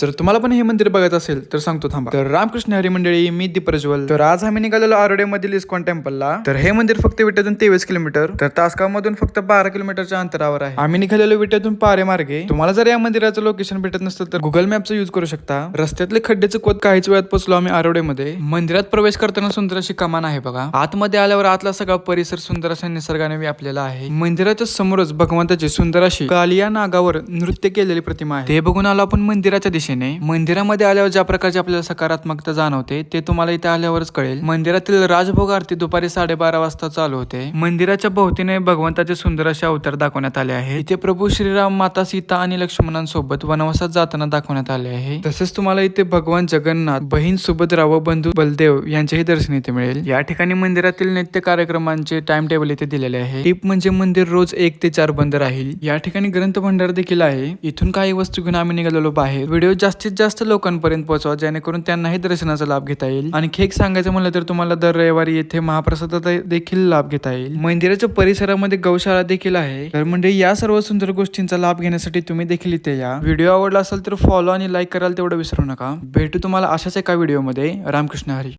जर तुम्हाला पण हे मंदिर बघायचं असेल तर सांगतो थांबा. तर रामकृष्ण हरी मंडळी मी दीप्रज्वल तर आज आम्ही निघालेलो आरोडे मधील इस्कॉन टेम्पलला. तर हे मंदिर फक्त विट्यातून तेवीस किलोमीटर तर तासगाव मधून फक्त बारा किलोमीटरच्या अंतरावर आहे. आम्ही निघालेलो विट्यातून पारे मार्गे. तुम्हाला जर या मंदिराचं लोकेशन भेटत नसतं तर गुगल मॅपचा युज करू शकता. रस्त्यातले खड्डे चुकवत काहीच वेळात पोहोचलो आम्ही आरोडेमध्ये मंदिरात प्रवेश करताना सुंदर अशी कमान आहे बघा. आतमध्ये आल्यावर आतला सगळा परिसर सुंदर अशा निसर्गाने व्यापलेला आहे. मंदिराच्या समोरच भगवंताची सुंदर अशी कालिया नागावर नृत्य केलेली प्रतिमा आहे. ते बघून आलो आपण मंदिराच्या दिशेने मंदिरामध्ये आल्यावर ज्या प्रकारची आपल्याला सकारात्मकता जाणवते ते तुम्हाला इथे आल्यावरच कळेल. मंदिरातील राजभोग आरती दुपारी साडेबारा वाजता चालू होते. मंदिराच्या भोवतीने भगवंताचे सुंदर असे अवतार दाखवण्यात आले आहे इथे प्रभू श्रीराम माता सीता आणि लक्ष्मणांसोबत वनवासात जाताना दाखवण्यात आले आहे. तसेच तुम्हाला इथे भगवान जगन्नाथ बहीण सुभद्रा व बंधू बलदेव यांचेही दर्शन इथे मिळेल. या ठिकाणी मंदिरातील नित्य कार्यक्रमांचे टाइम टेबल इथे दिलेले आहे. टिप म्हणजे मंदिर रोज एक ते चार बंद राहील. या ठिकाणी ग्रंथ भंडार देखील आहे. इथून काही वस्तू घेऊन आम्ही निघालेलो बाहेर. व्हिडिओ जास्तीत जास्त लोकांपर्यंत पोहोचवा जेणेकरून त्यांनाही दर्शनाचा लाभ घेता येईल. आणि एक सांगायचं म्हणलं तर तुम्हाला दर रविवारी येथे महाप्रसादाचा देखील लाभ घेता येईल. मंदिराच्या परिसरामध्ये गौशाळा देखील आहे. तर म्हणजे या सर्व सुंदर गोष्टींचा लाभ घेण्यासाठी तुम्ही देखील इथे या. व्हिडिओ आवडला असेल तर फॉलो आणि लाईक करायला तेवढं विसरू नका. भेटू तुम्हाला अशाच एका व्हिडिओमध्ये रामकृष्ण हरी.